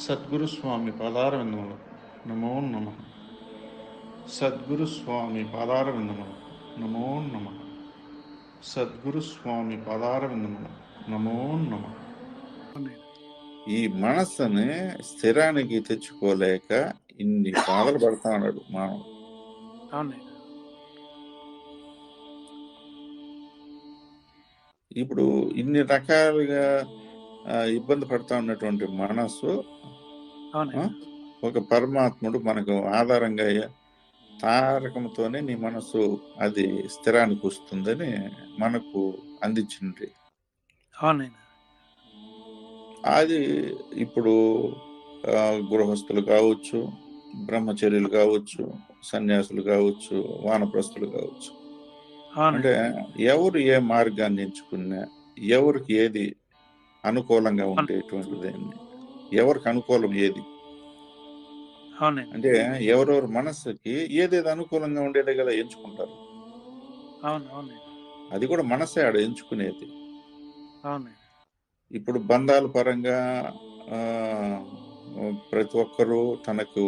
సద్గురు స్వామి పాదారవిందములు. నమో నమ. సద్గురు స్వామి పాదారవిందములు. నమో నమ. సద్గురు స్వామి పాదారవిందములు. నమో నమ. ఈ మనస్సుని స్థిరానికి తెచ్చుకోలేక ఇన్ని బాధలు పడతా ఉన్నాడు మానవుడు. ఇప్పుడు ఇన్ని రకాలుగా ఇబ్బంది పడతా ఉన్నటువంటి మనస్సు ఒక పరమాత్ముడు మనకు ఆధారంగా అయ్యే తారకంతోనే నీ మనసు అది స్థిరానికి వస్తుందని మనకు అందించింది. అది ఇప్పుడు గృహస్థులు కావచ్చు బ్రహ్మచర్యులు కావచ్చు సన్యాసులు కావచ్చు వానప్రస్తులు కావచ్చు. అంటే ఎవరు ఏ మార్గాన్ని ఎంచుకున్నా ఎవరికి ఏది అనుకూలంగా ఉండేటువంటిది ఎవరికి అనుకూలం ఏది? అంటే ఎవరెవరి మనస్సుకి ఏదేది అనుకూలంగా ఉండేదే కదా ఎంచుకుంటారు. అది కూడా మనసే ఆడ ఎంచుకునేది. ఇప్పుడు బంధాల పరంగా ప్రతి ఒక్కరూ తనకు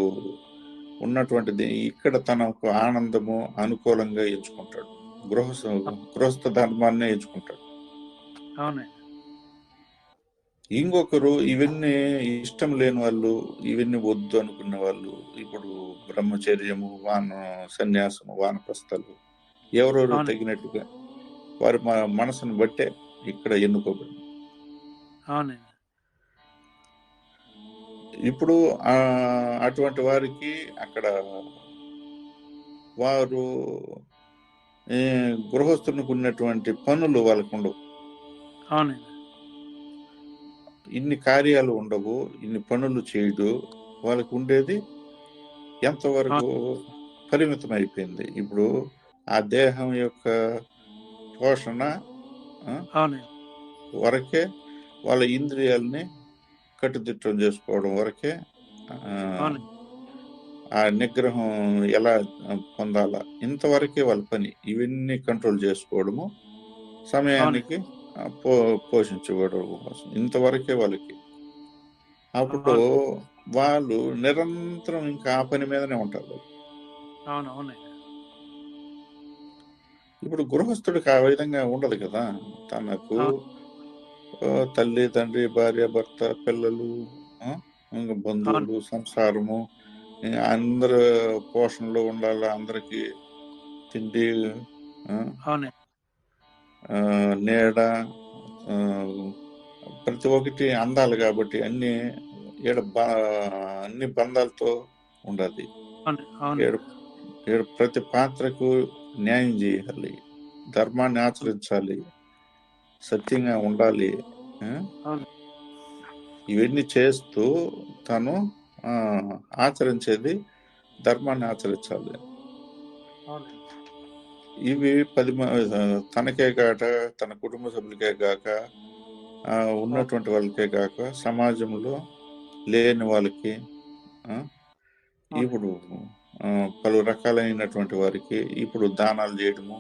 ఉన్నటువంటిది ఇక్కడ తనకు ఆనందము అనుకూలంగా ఎంచుకుంటాడు. గృహస్థ గృహస్థ ధర్మాన్ని ఎంచుకుంటాడు. అవునండి. ఇంకొకరు ఇవన్నీ ఇష్టం లేని వాళ్ళు ఇవన్నీ వద్దు అనుకున్న వాళ్ళు ఇప్పుడు బ్రహ్మచర్యము వాన సన్యాసము వానప్రస్థలు ఎవరెవరు. తగినట్టుగా వారి మనసును బట్టే ఇక్కడ ఎన్నుకోబడింది ఇప్పుడు అటువంటి వారికి అక్కడ వారు గృహస్థునికి ఉన్నటువంటి పనులు వాళ్ళకు ఉండవు. అవునండి. ఇన్ని కార్యాలు ఉండవు ఇన్ని పనులు చేయడు. వాళ్ళకు ఉండేది ఎంతవరకు పరిమితం అయిపోయింది ఇప్పుడు ఆ దేహం యొక్క పోషణ వరకే వాళ్ళ ఇంద్రియాలని కట్టుదిట్టం చేసుకోవడం వరకే ఆ, నిగ్రహం ఎలా పొందాలా? ఇంతవరకే వాళ్ళ పని. ఇవన్నీ కంట్రోల్ చేసుకోవడము సమయానికి పో పోషించుకోవడం కోసం ఇంతవరకే వాళ్ళకి. అప్పుడు వాళ్ళు నిరంతరం ఇంకా ఆ పని మీదనే ఉంటారు ఇప్పుడు గృహస్థుడికి ఆ విధంగా ఉండదు కదా. తనకు తల్లి తండ్రి భార్య భర్త పిల్లలు ఇంకా బంధువులు సంసారము అందరు పోషణలో ఉండాలి అందరికి తిండి నీడ ప్రతి ఒక్కటి అందాలి కాబట్టి అన్ని ఏడు బ- అన్ని బంధాలతో ఉండాలి. ఏడు ప్రతి పాత్రకు న్యాయం చేయాలి. ధర్మాన్ని ఆచరించాలి. సత్యంగా ఉండాలి. ఇవన్నీ చేస్తూ తను ఆచరించేది ధర్మాన్ని ఆచరించాలి. ఇవి పది తనకే కాక తన కుటుంబ సభ్యులకే కాక ఉన్నటువంటి వాళ్ళకే కాక సమాజంలో లేని వాళ్ళకి ఇప్పుడు పలు రకాలైనటువంటి వారికి ఇప్పుడు దానాలు చేయడము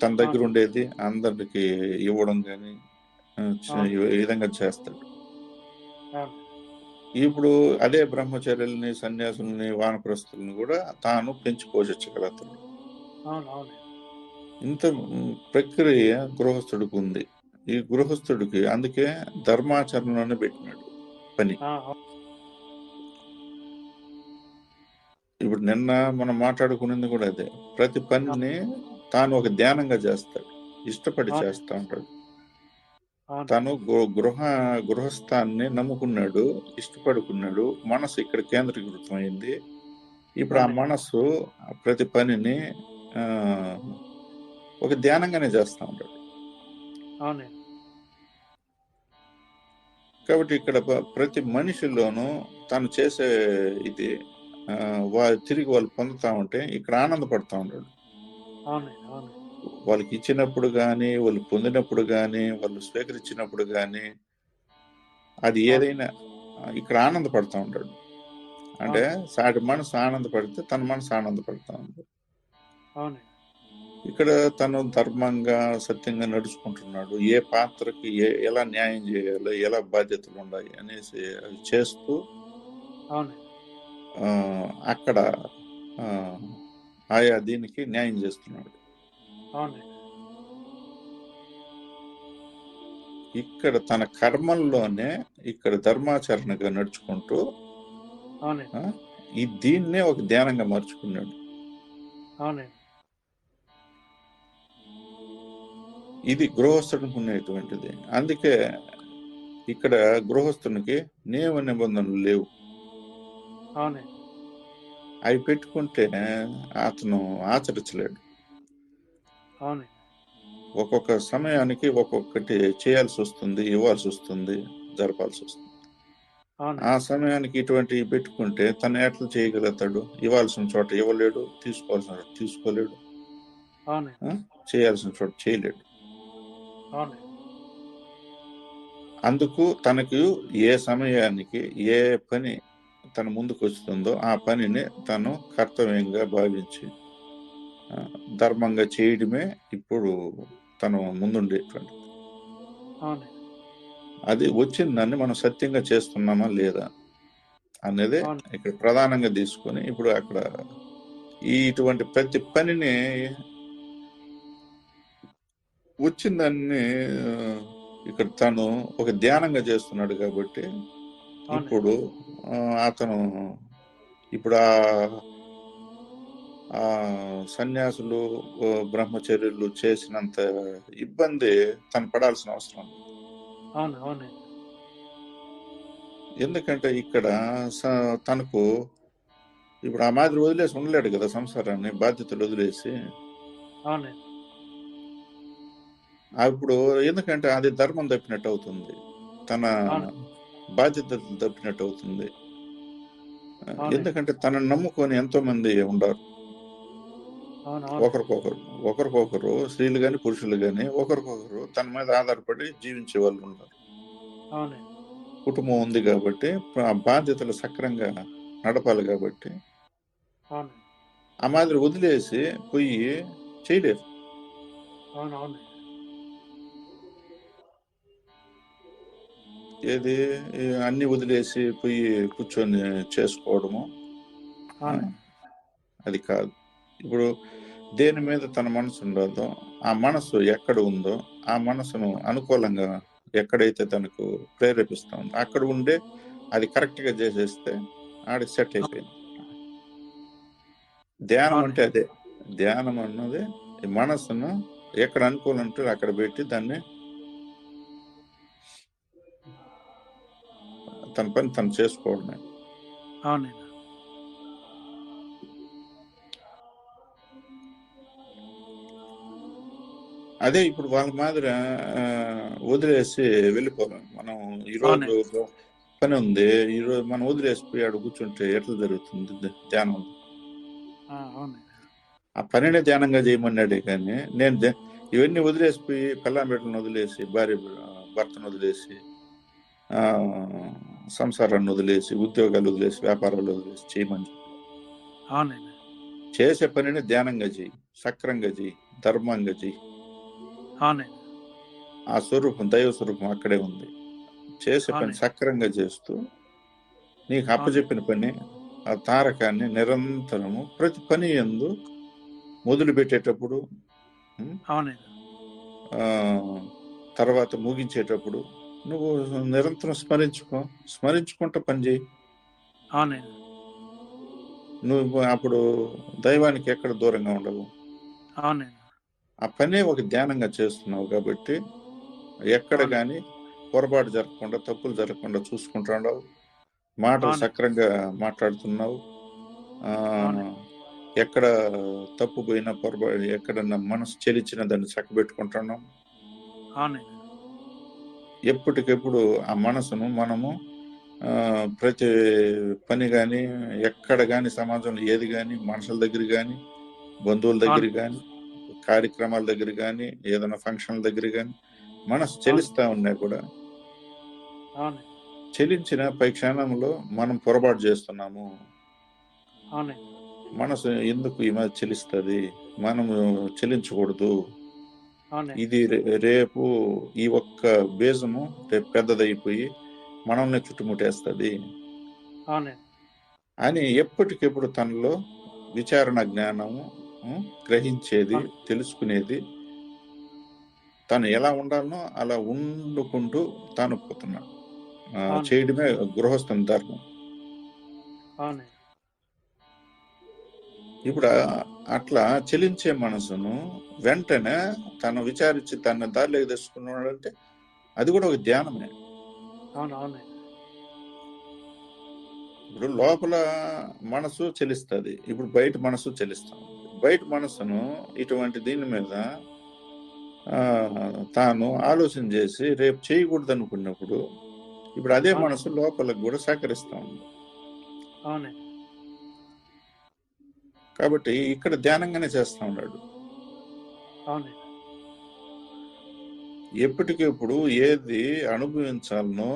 తన దగ్గర ఉండేది అందరికి ఇవ్వడం కానీ ఈ విధంగా చేస్తాడు. ఇప్పుడు అదే బ్రహ్మచర్యుల్ని సన్యాసుల్ని వానప్రస్తుల్ని కూడా తాను పెంచి పోషించగలుగుతాడు ఇంత ప్రక్రియ గృహస్థుడికి ఉంది. ఈ గృహస్థుడికి అందుకే ధర్మాచరణను పెట్టినాడు పని. ఇప్పుడు నిన్న మనం మాట్లాడుకునేది కూడా అదే. ప్రతి పనిని తాను ఒక ధ్యానంగా చేస్తాడు. ఇష్టపడి. చేస్తా ఉంటాడు. తను గృహ గృహస్థాన్ని నమ్ముకున్నాడు ఇష్టపడుకున్నాడు. మనసు ఇక్కడ కేంద్రీకృతం అయింది ఇప్పుడు ఆ. మనసు ప్రతి పనిని ఒక ధ్యానంగానే చేస్తా ఉంటాడు. కాబట్టి ఇక్కడ ప్రతి మనిషిలోనూ తను చేసే ఇది వాళ్ళు తిరిగి వాళ్ళు పొందుతా ఉంటే ఇక్కడ ఆనందపడతా ఉంటాడు. వాళ్ళకి ఇచ్చినప్పుడు కానీ వాళ్ళు పొందినప్పుడు కానీ వాళ్ళు స్వీకరించినప్పుడు కానీ అది ఏదైనా ఇక్కడ ఆనందపడతా ఉంటాడు. అంటే సాటి మనసు ఆనందపడితే తన మనసు ఆనందపడతా ఉంది అవునండి. ఇక్కడ తను ధర్మంగా సత్యంగా నడుచుకుంటున్నాడు. ఏ పాత్రకి ఏ ఎలా న్యాయం చేయాలి ఎలా బాధ్యతలు ఉన్నాయి అనేసి చేస్తూ అక్కడ ఆయా దీనికి న్యాయం చేస్తున్నాడు. ఇక్కడ తన కర్మల్లోనే ఇక్కడ ధర్మాచరణగా నడుచుకుంటూ ఈ దీన్నే ఒక ధ్యానంగా మార్చుకున్నాడు. అవునండి. ఇది గృహస్థుడికి ఉండేటువంటిది అందుకే ఇక్కడ గృహస్థునికి నియమ నిబంధనలు లేవు. అవి పెట్టుకుంటే అతను ఆచరించలేడు. ఒక్కొక్క సమయానికి ఒక్కొక్కటి చేయాల్సి వస్తుంది ఇవ్వాల్సి వస్తుంది జరపాల్సి వస్తుంది. ఆ సమయానికి ఇటువంటి పెట్టుకుంటే తను ఎట్లా చేయగలుగుతాడు? ఇవ్వాల్సిన చోట ఇవ్వలేడు తీసుకోవాల్సిన చోట తీసుకోలేడు. చేయాల్సిన చోట చేయలేడు. అందుకు తనకు ఏ సమయానికి ఏ పని తన ముందుకు వస్తుందో ఆ పనిని తను కర్తవ్యంగా భావించి ధర్మంగా చేయడమే ఇప్పుడు తను ముందుండేటువంటి. అది వచ్చిందాన్ని మనం సత్యంగా చేస్తున్నామా లేదా అనేది. ఇక్కడ ప్రధానంగా తీసుకొని ఇప్పుడు అక్కడ ఈ ఇటువంటి ప్రతి పనిని వచ్చిందాన్ని ఆ, ఇక్కడ తను ఒక ధ్యానంగా చేస్తున్నాడు కాబట్టి ఇప్పుడు అతను ఇప్పుడు ఆ సన్యాసులు బ్రహ్మచర్యులు చేసినంత ఇబ్బంది తను పడాల్సిన అవసరం ఎందుకంటే ఇక్కడ తనకు ఇప్పుడు ఆ మాదిరి వదిలేసి ఉండలేడు కదా సంసారాన్ని బాధ్యతలు వదిలేసి. అప్పుడు ఎందుకంటే అది ధర్మం తప్పినట్టు అవుతుంది. తన అవును. బాధ్యతలు తప్పినట్టు అవుతుంది. ఎందుకంటే తనను నమ్ముకొని ఎంతో మంది ఉండరు ఒకరికొకరు ఒకరికొకరు స్త్రీలు గాని పురుషులు గాని ఒకరికొకరు తన మీద ఆధారపడి జీవించే వాళ్ళు ఉంటారు కుటుంబం ఉంది కాబట్టి ఆ బాధ్యతలు సక్రంగా నడపాలి కాబట్టి ఆ మాదిరి వదిలేసి పోయి చేయలేరు. ఏది? అన్ని వదిలేసి పోయి కూర్చొని చేసుకోవడము. అది కాదు. ఇప్పుడు దేని మీద తన మనసు ఉండదో ఆ మనసు ఎక్కడ ఉందో ఆ మనసును అనుకూలంగా ఎక్కడైతే తనకు ప్రేరేపిస్తా ఉందో అక్కడ ఉండే అది కరెక్ట్గా చేసేస్తే ఆడికి సెట్ అయిపోయింది. ధ్యానం అంటే అదే. ధ్యానం అన్నది ఈ మనసును ఎక్కడ అనుకూలం అక్కడ పెట్టి దాన్ని తన పని తను చేసుకోవడమే. అవునండి. అదే ఇప్పుడు వాళ్ళ మాదిరి వదిలేసి వెళ్ళిపోదాం. మనం ఈ రోజు పని ఉంది. ఈ రోజు మనం వదిలేసిపోయి ఆడ కూర్చుంటే ఎట్లా జరుగుతుంది ధ్యానం? ఆ, పనినే ధ్యానంగా చేయమన్నాడే కానీ నేను ఇవన్నీ వదిలేసిపోయి పిల్లం బిడ్డలను వదిలేసి భార్య భర్తను వదిలేసి ఆ సంసారాన్ని వదిలేసి ఉద్యోగాలు వదిలేసి వ్యాపారాలు వదిలేసి చేయమని అవునండి. చేసే పనిని ధ్యానంగా చేయి సక్రంగా చేయి ధర్మంగా చేయి. అవునండి. ఆ స్వరూపం దైవ స్వరూపం అక్కడే ఉంది. చేసే పని. సక్రంగా చేస్తూ నీకు అప్పచెప్పిన పని ఆ తారకాన్ని నిరంతరము ప్రతి పని ఎందు మొదలు పెట్టేటప్పుడు తర్వాత ముగించేటప్పుడు నువ్వు నిరంతరం స్మరించుకో. స్మరించుకుంటూ పని చేయి. అవునండి నువ్వు అప్పుడు దైవానికి ఎక్కడ దూరంగా ఉండవు. అవునండి ఆ పనే ఒక ధ్యానంగా చేస్తున్నావు కాబట్టి ఎక్కడ. కానీ పొరపాటు జరగకుండా తప్పులు జరగకుండా చూసుకుంటున్నావు మాటలు అవును. సక్రంగా మాట్లాడుతున్నావు. ఎక్కడ తప్పు పోయినా పొరపాటు ఎక్కడన్నా మనసు చెలిచిన దాన్ని చక్కబెట్టుకుంటున్నాం అవునండి ఎప్పటికెప్పుడు ఆ మనసును మనము ప్రతి పని కానీ ఎక్కడ కానీ సమాజంలో ఏది కానీ మనుషుల దగ్గర కానీ బంధువుల దగ్గర కానీ కార్యక్రమాల దగ్గర కానీ ఏదైనా ఫంక్షన్ల దగ్గర కానీ మనసు చెలిస్తా ఉన్నాయి కూడా చెలించిన పై క్షణంలో మనం పొరపాటు చేస్తున్నాము. మనసు ఎందుకు ఈ మధ్య చెలిస్తుంది? మనము చెలించకూడదు. ఇది రేపు ఈ ఒక్క బీజము రేపు పెద్దదైపోయి మనల్ని చుట్టుముట్టేస్తుంది. అని ఎప్పటికెప్పుడు తనలో విచారణ జ్ఞానము గ్రహించేది తెలుసుకునేది తను ఎలా ఉండాలనో అలా వండుకుంటూ తాను పోతున్నాడు. చేయడమే గృహస్థం ధర్మం. ఇప్పుడు అట్లా చెలించే మనసును వెంటనే తను విచారించి తన దారిలోకి తెచ్చుకున్నాడంటే అది కూడా ఒక ధ్యానమే. ఇప్పుడు లోపల మనసు చెలిస్తుంది. ఇప్పుడు బయట మనసు చెలిస్తాం. బయట మనసును ఇటువంటి దీని మీద తాను ఆలోచన చేసి రేపు చేయకూడదు అనుకున్నప్పుడు ఇప్పుడు అదే మనసు లోపలకు కూడా సహకరిస్తా ఉంది. కాబట్టి ఇక్కడ ధ్యానంగానే చేస్తా ఉన్నాడు. ఎప్పటికెప్పుడు ఏది అనుభవించాలనో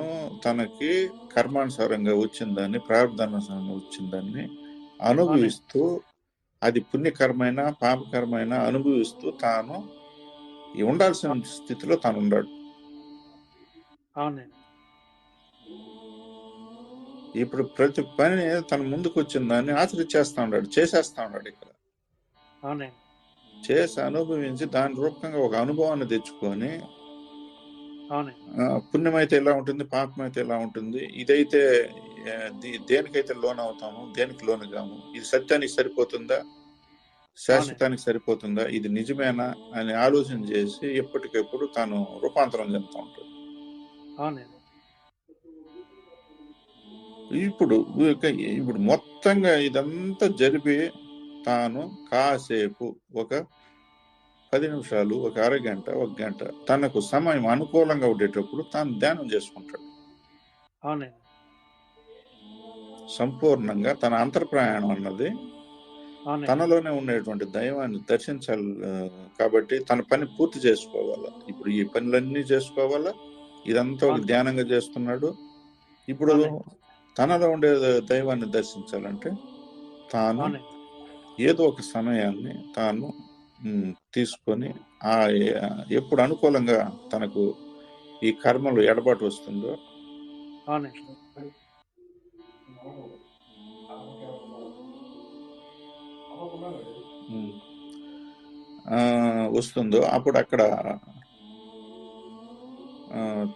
తనకి కర్మానుసారంగా వచ్చిందాన్ని ప్రారంధానుసారంగా వచ్చిందాన్ని అనుభవిస్తూ అది పుణ్యకరమైన పాపకరమైన అనుభవిస్తూ తాను ఉండాల్సిన స్థితిలో తాను ఉన్నాడు అవునండి. ఇప్పుడు ప్రతి పని తన ముందుకు వచ్చిన దాన్ని ఆచరించేస్తా ఉన్నాడు చేసేస్తా ఉన్నాడు ఇక్కడ. చేసి అనుభవించి దాని రూపకంగా ఒక అనుభవాన్ని తెచ్చుకొని ఆ, పుణ్యమైతే ఎలా ఉంటుంది పాపమైతే ఎలా ఉంటుంది ఇదైతే దేనికైతే లోన్ అవుతాము దేనికి లోన్ కాము ఇది సత్యానికి సరిపోతుందా శాశ్వతానికి సరిపోతుందా ఇది నిజమేనా అని ఆలోచన చేసి ఎప్పటికెప్పుడు తాను రూపాంతరం చెందుతూ ఉంటాడు. ఇప్పుడు ఇప్పుడు మొత్తంగా ఇదంతా జరిపి తాను కాసేపు ఒక పది నిమిషాలు ఒక అరగంట ఒక గంట తనకు సమయం అనుకూలంగా ఉండేటప్పుడు తాను ధ్యానం చేసుకుంటాడు. సంపూర్ణంగా తన అంతర్ప్రయాణం అన్నది తనలోనే ఉండేటువంటి దైవాన్ని దర్శించాలి కాబట్టి తన పని పూర్తి చేసుకోవాలా? ఇప్పుడు ఈ పనులన్నీ చేసుకోవాలా? ఇదంతా ఒక. ధ్యానంగా చేస్తున్నాడు. ఇప్పుడు. తనలో ఉండే దైవాన్ని దర్శించాలంటే తాను ఏదో ఒక సమయాన్ని తాను తీసుకొని ఆ ఎప్పుడు అనుకూలంగా తనకు ఈ కర్మలు ఎడబాటు వస్తుందో వస్తుందో అప్పుడు అక్కడ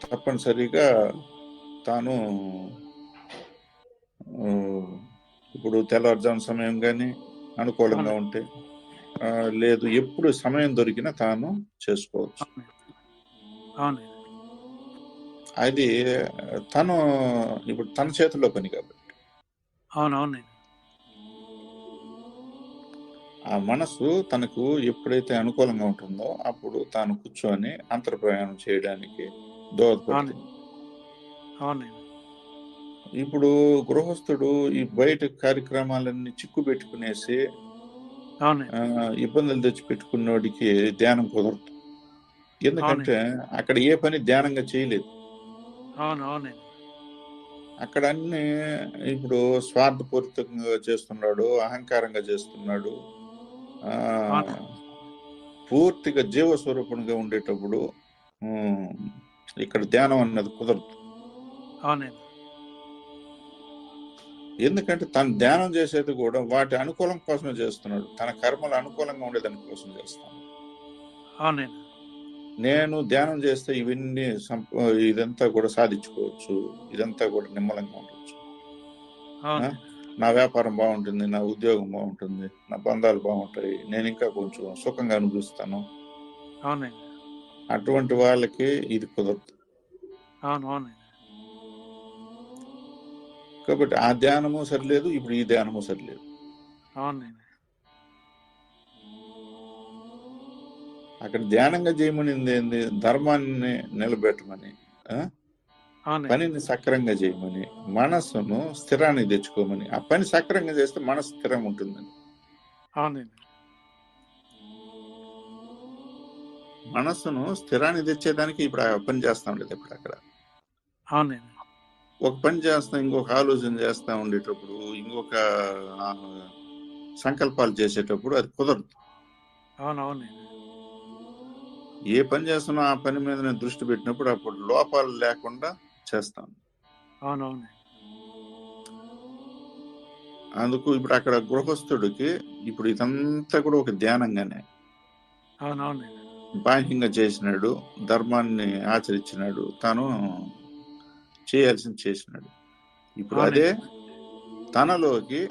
తప్పనిసరిగా తాను ఇప్పుడు తెల్లవారుజాము సమయం కానీ అనుకూలంగా ఉంటే లేదు ఎప్పుడు సమయం దొరికినా తాను చేసుకోవచ్చు. అది తను ఇప్పుడు తన చేతిలో పని కాబట్టి. అవును అవునండి ఆ మనసు తనకు ఎప్పుడైతే అనుకూలంగా ఉంటుందో అప్పుడు తాను కూర్చొని అంతర్ప్రయాణం చేయడానికి దోహదపడుతుంది. అవునండి. ఇప్పుడు గృహస్థుడు ఈ బయట కార్యక్రమాలన్నీ చిక్కు పెట్టుకునేసి ఇబ్బందులు తెచ్చి పెట్టుకున్నోడికి ధ్యానం కుదరదు. ఎందుకంటే అక్కడ ఏ పని ధ్యానంగా చేయలేదు. అక్కడ అన్ని ఇప్పుడు స్వార్థపూరితంగా చేస్తున్నాడు అహంకారంగా చేస్తున్నాడు. పూర్తిగా జీవస్వరూపంగా ఉండేటప్పుడు ఇక్కడ ధ్యానం అన్నది కుదరదు. అవునండి. ఎందుకంటే తను ధ్యానం చేసేది కూడా వాటి అనుకూలం కోసమే చేస్తున్నాడు. తన కర్మలు అనుకూలంగా ఉండేదాని కోసం చేస్తాను నేను ధ్యానం చేస్తే ఇవన్నీ ఇదంతా కూడా సాధించుకోవచ్చు. ఇదంతా కూడా నిమ్మలంగా ఉండొచ్చు. అవును. నా వ్యాపారం బాగుంటుంది నా ఉద్యోగం బాగుంటుంది నా బంధాలు బాగుంటాయి నేను ఇంకా కొంచెం సుఖంగా అనిపిస్తాను అవునండి. అటువంటి వాళ్ళకి ఇది కుదరదు. అవును అవునండి. కాబట్టి ఆ ధ్యానము సరిలేదు ఇప్పుడు ఈ ధ్యానము సరిలేదు. అక్కడ ధ్యానంగా చేయమనింది ఏంది? ధర్మాన్ని నిలబెట్టమని పనిని సక్రంగా చేయమని మనస్సును స్థిరాన్ని తెచ్చుకోమని ఆ పని సక్రంగా చేస్తే మనసు స్థిరం ఉంటుందని. మనస్సును స్థిరాన్ని తెచ్చేదానికి ఇప్పుడు ఆ పని చేస్తా ఉండేది ఇప్పుడు అక్కడ అవునండి. ఒక పని చేస్తాం ఇంకొక ఆలోచన చేస్తా ఉండేటప్పుడు ఇంకొక సంకల్పాలు చేసేటప్పుడు అది కుదరదు. అవును అవునండి ఏ పని చేస్తున్నా ఆ పని మీద నేను దృష్టి పెట్టినప్పుడు అప్పుడు లోపాలు లేకుండా చేస్తాను. అవును అవునండి అందుకు ఇప్పుడు అక్కడ గృహస్థుడికి ఇప్పుడు ఇదంతా కూడా ఒక ధ్యానంగానే. అవును అవునండి బాహ్యంగా చేసినాడు ధర్మాన్ని ఆచరించినాడు తాను చేయాల్సింది చేసినాడు ఇప్పుడు. అదే తనలోకి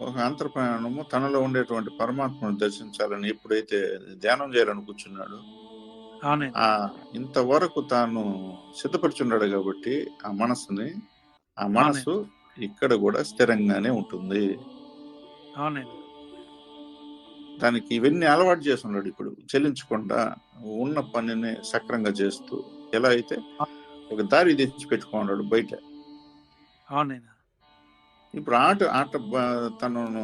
ఒక అంతర్ప్రయాణము తనలో ఉండేటువంటి పరమాత్మను దర్శించాలని ఎప్పుడైతే ధ్యానం చేయాలని కూర్చున్నాడు ఆ ఇంతవరకు తాను సిద్ధపరుచున్నాడు కాబట్టి ఆ మనస్సుని ఆ మనస్సు ఇక్కడ కూడా స్థిరంగానే ఉంటుంది. దానికి ఇవన్నీ అలవాటు చేస్తున్నాడు ఇప్పుడు. చెల్లించకుండా ఉన్న పనిని సక్రంగా చేస్తూ ఎలా అయితే ఒక దారి తెచ్చి పెట్టుకున్నాడు బయట. అవునండి ఇప్పుడు ఆట ఆట తనను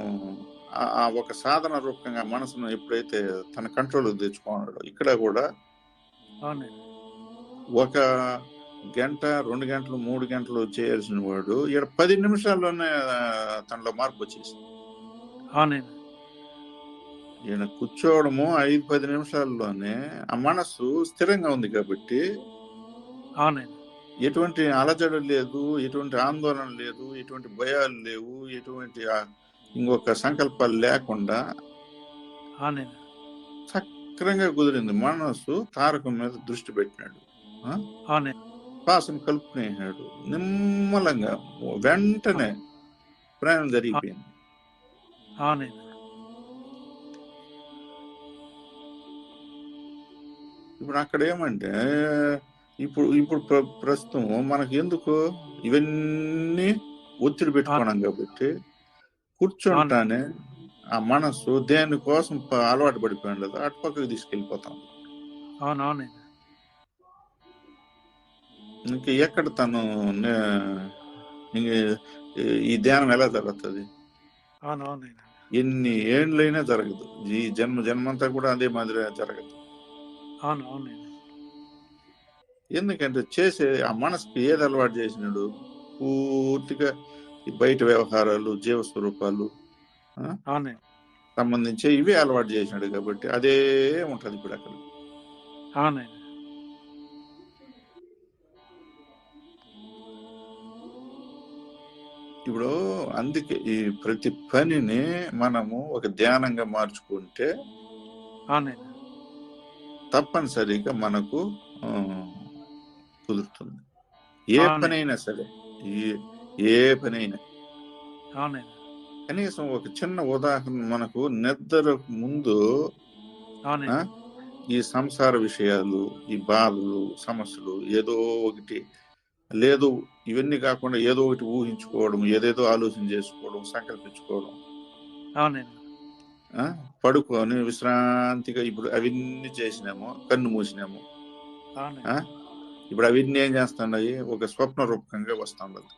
ఆ- ఒక సాధన రూపంగా మనసును ఎప్పుడైతే తన కంట్రోల్ తెచ్చుకున్నాడో ఇక్కడ కూడా ఒక గంట రెండు గంటలు మూడు గంటలు చేయాల్సిన వాడు ఇక్కడ పది నిమిషాల్లోనే తనలో మార్పు వచ్చేసింది. ఈయన కూర్చోవడము ఐదు పది నిమిషాల్లోనే ఆ మనస్సు స్థిరంగా ఉంది కాబట్టి అవునండి ఎటువంటి అలజడి లేదు ఎటువంటి ఆందోళన లేదు ఎటువంటి భయాలు లేవు ఎటువంటి ఇంకొక సంకల్పాలు లేకుండా సక్రంగా కుదిరింది. మనస్సు తారకం మీద దృష్టి పెట్టినాడు. శ్వాసను కలుపుకునేసాడు నిమ్మలంగా వెంటనే ప్రయాణం జరిగిపోయింది. ఇప్పుడు అక్కడ ఏమంటే ఇప్పుడు ఇప్పుడు ప్ర- ప్రస్తుతం మనకి ఎందుకు ఇవన్నీ ఒత్తిడి పెట్టుకున్నాం కాబట్టి కూర్చుంటానే ఆ మనస్సు దేనికోసం అలవాటు పడిపోయింది కదా అటు పక్కకి తీసుకెళ్ళిపోతాం. అవును అవునండి ఇంక ఎక్కడ తను ఈ- ధ్యానం ఎలా జరుగుతుంది? ఎన్ని ఏండ్లైనా జరగదు. ఈ జన్మ జన్మంతా కూడా అదే మాదిరి జరగదు. అవును అవునండి ఎందుకంటే చేసే ఆ మనసుకి ఏది అలవాటు చేసినాడు? పూర్తిగా ఈ బయట వ్యవహారాలు జీవ స్వరూపాలు ఆ, అవునండి సంబంధించి ఇవే అలవాటు చేసినాడు కాబట్టి అదే ఉంటది ఇప్పుడు అక్కడ. అవునండి ఇప్పుడు అందుకే ఈ ప్రతి పనిని మనము ఒక ధ్యానంగా మార్చుకుంటే తప్పనిసరిగా మనకు కుదురుతుంది ఏ. పనైనా సరే ఏ ఏ పనైనా. కనీసం ఒక చిన్న ఉదాహరణ మనకు నిద్రకు ముందు ఈ సంసార విషయాలు ఈ బాధలు సమస్యలు ఏదో ఒకటి లేదు ఇవన్నీ కాకుండా ఏదో ఒకటి ఊహించుకోవడం ఏదేదో ఆలోచన చేసుకోవడం సంకల్పించుకోవడం. పడుకొని విశ్రాంతిగా ఇప్పుడు అవన్నీ చేసినాము కన్ను మూసినాము. ఇప్పుడు అవన్నీ ఏం చేస్తున్నాయి? ఒక స్వప్న రూపకంగా వస్తుండదు.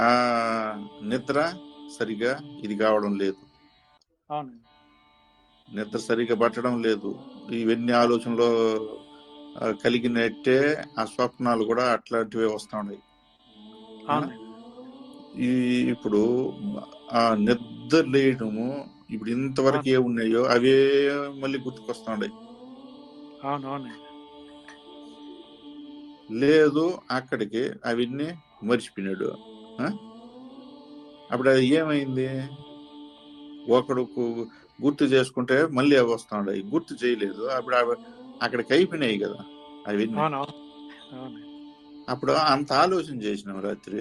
ఆ నిద్ర సరిగా ఇది కావడం లేదు. నిద్ర సరిగా పట్టడం లేదు. ఇవన్నీ ఆలోచనలో కలిగినట్టే ఆ స్వప్నాలు కూడా అట్లాంటివే వస్తా ఉన్నాయి అవునండి ఈ ఇప్పుడు ఆ నిద్ర లేయడము ఇప్పుడు ఇంతవరకు ఏ ఉన్నాయో అవే మళ్ళీ గుర్తుకొస్తా ఉన్నాయి అవును. అవునండి లేదు అక్కడికి అవన్నీ మర్చిపోయినాడు? అప్పుడు అది ఏమైంది? ఒకడు గుర్తు చేసుకుంటే మళ్ళీ అవి వస్తా ఉన్నాయి. గుర్తు చేయలేదు. అప్పుడు అక్కడికి అయిపోయినాయి కదా అవన్నీ. అప్పుడు అంత ఆలోచన చేసినాం రాత్రి.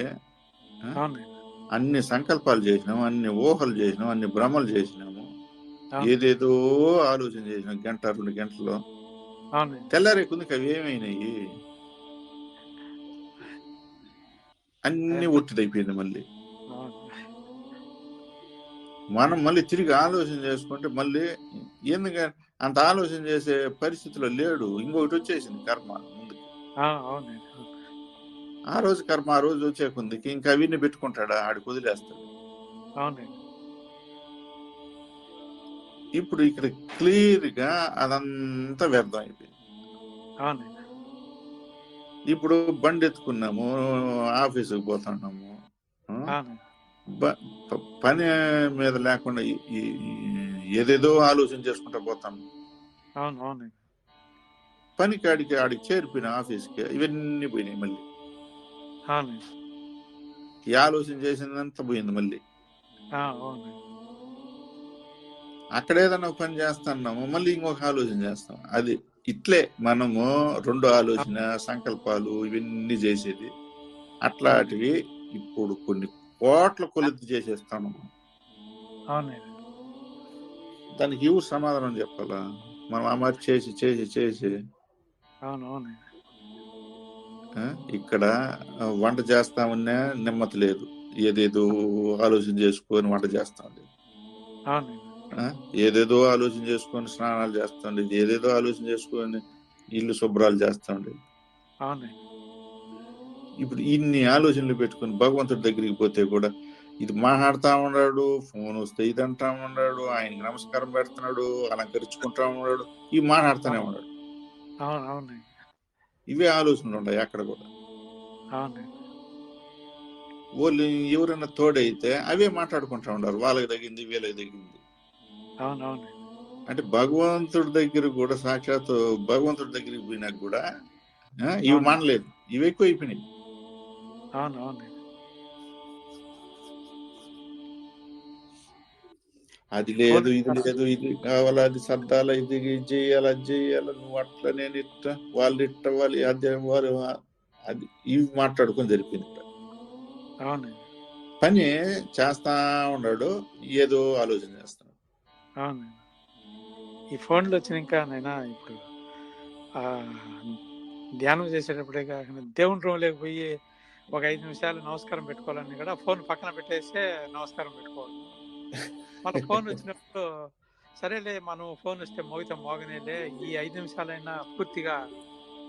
అన్ని సంకల్పాలు చేసినాము అన్ని ఊహలు చేసినాము అన్ని భ్రమలు చేసినాము. ఏదేదో ఆలోచన చేసినాం గంట రెండు గంటల్లో. అవునండి తెల్లారే కొందుకు అవి ఏమైనాయి? అన్ని ఒట్టిదైపోయింది మళ్ళీ. మనం మళ్ళీ తిరిగి ఆలోచన చేసుకుంటే మళ్ళీ ఎందుకంటే అంత ఆలోచన చేసే పరిస్థితిలో లేడు. ఇంకొకటి వచ్చేసింది కర్మ ముందుకి. ఆ, అవునండి అవును. ఆ రోజు కర్మ ఆ రోజు వచ్చే కొందికి ఇంకా అవన్నీ పెట్టుకుంటాడా? ఆడికి వదిలేస్తాడు. ఇప్పుడు ఇక్కడ క్లియర్గా అదంతా వ్యర్థం అయిపోయింది. ఇప్పుడు బండి ఎత్తుకున్నాము ఆఫీసుకు పోతున్నాము పని మీద లేకుండా ఏదేదో ఆలోచన చేసుకుంటా పోతాం. పని కాడికి ఆడికి చేరిపోయిన ఆఫీస్కి ఇవన్నీ పోయినాయి మళ్ళీ. ఈ ఆలోచన చేసిందంతా పోయింది మళ్ళీ. అక్కడ ఏదైనా ఒక పని చేస్తున్నాము మళ్ళీ ఇంకొక ఆలోచన చేస్తాం. అది ఇట్లే మనము రెండు ఆలోచన సంకల్పాలు ఇవన్నీ చేసేది. అట్లాంటివి ఇప్పుడు కొన్ని కోట్ల కొలెత్తి చేసేస్తాను దానికి ఎవరు సమాధానం చెప్పాలా? మనం అమర్ చేసి చేసి చేసి. ఆ, ఇక్కడ ఆ, వంట చేస్తామన్నా నెమ్మది లేదు. ఏదేదో ఆలోచన చేసుకొని వంట ఆ, ఏదేదో ఆలోచన చేసుకొని స్నానాలు చేస్తాండి ఏదేదో ఆలోచన చేసుకొని ఇల్లు శుభ్రాలు చేస్తాండి. ఇప్పుడు ఇన్ని ఆలోచనలు పెట్టుకొని భగవంతుడి దగ్గరికి పోతే కూడా ఇది మాట్లాడుతా ఉన్నాడు ఫోన్ వస్తే ఇది అంటా ఉన్నాడు ఆయనకి నమస్కారం పెడుతున్నాడు అలంకరించుకుంటా ఉన్నాడు ఇవి మాట్లాడుతూనే ఉన్నాడు. ఇవే ఆలోచనలు ఉన్నాయి అక్కడ కూడా. వాళ్ళు ఎవరైనా తోడైతే అవే మాట్లాడుకుంటా ఉన్నారు వాళ్ళకి తగ్గింది వీళ్ళకి తగ్గింది అవును అవునండి అంటే భగవంతుడి దగ్గర కూడా సాక్షాత్ భగవంతుడి దగ్గరికి పోయినాక కూడా ఇవి. మానలేదు. ఇవి ఎక్కువ అయిపోయినాయి అవును అవునండి అది లేదు ఇది లేదు ఇది కావాలా అది సర్దాలా ఇది చేయాలి అది చేయాలి నువ్వు అట్లా నేను ఇట్ట వాళ్ళు ఇట్ట వాళ్ళు అది వారు అది ఇవి మాట్లాడుకొని జరిపింది. పని చేస్తా ఉన్నాడు ఏదో ఆలోచన చేస్తున్నాడు. అవును. ఈ ఫోన్లు వచ్చినాక నైనా ఇప్పుడు ఆ, ధ్యానం చేసేటప్పుడే కాకుండా దేవుని రూమ్లోకి పోయి ఒక ఐదు నిమిషాలు నమస్కారం పెట్టుకోవాలని కూడా ఫోన్ పక్కన పెట్టేస్తే నమస్కారం పెట్టుకోవాలి. మన ఫోన్ వచ్చినప్పుడు సరేలే మనం ఫోన్ వస్తే మోగితే మోగనేలే ఈ ఐదు నిమిషాలైనా పూర్తిగా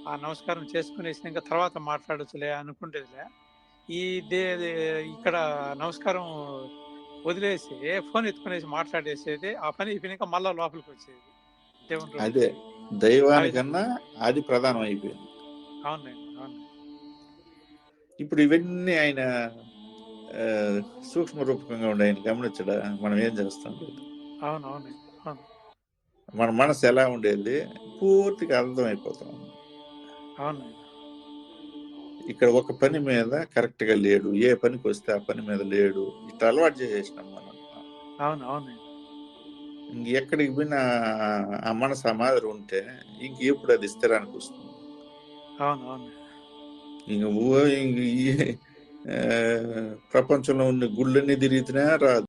ఆ నమస్కారం చేసుకునేసినాక తర్వాత మాట్లాడొచ్చులే అనుకుంటేదిలే ఈ దే ఇక్కడ నమస్కారం వదిలేసి ఫోన్ ఎత్తుకునేసి మాట్లాడేసేది ఆ పని అయిపోయినాక మళ్ళా లోపలికి వచ్చేది. దేవుని అదే. దైవానికన్నా అది. ప్రధానం అయిపోయింది. అవునండి అవునండి ఇప్పుడు ఇవన్నీ ఆయన సూక్ష్మ రూపకంగా ఉండే ఆయన గమనించడా? మనం ఏం చేస్తాం? లేదు అవును అవునండి అవును. మన మనసు ఎలా ఉండేది? పూర్తిగా అర్థమైపోతాం. అవునండి ఇక్కడ ఒక పని మీద కరెక్ట్గా లేడు. ఏ పనికి వస్తే ఆ పని మీద లేడు. ఇట్లా అలవాటు చేసేసినాం మనం. అవును అవునండి ఇంక ఎక్కడికి పోయినా ఆ మాదిరి ఉంటే ఇంక ఎప్పుడు అది స్థిరానికి వస్తుంది. అవును అవును. ఇంక ప్రపంచంలో ఉన్న గుళ్ళన్నీ తిరిగితేనే రాదు.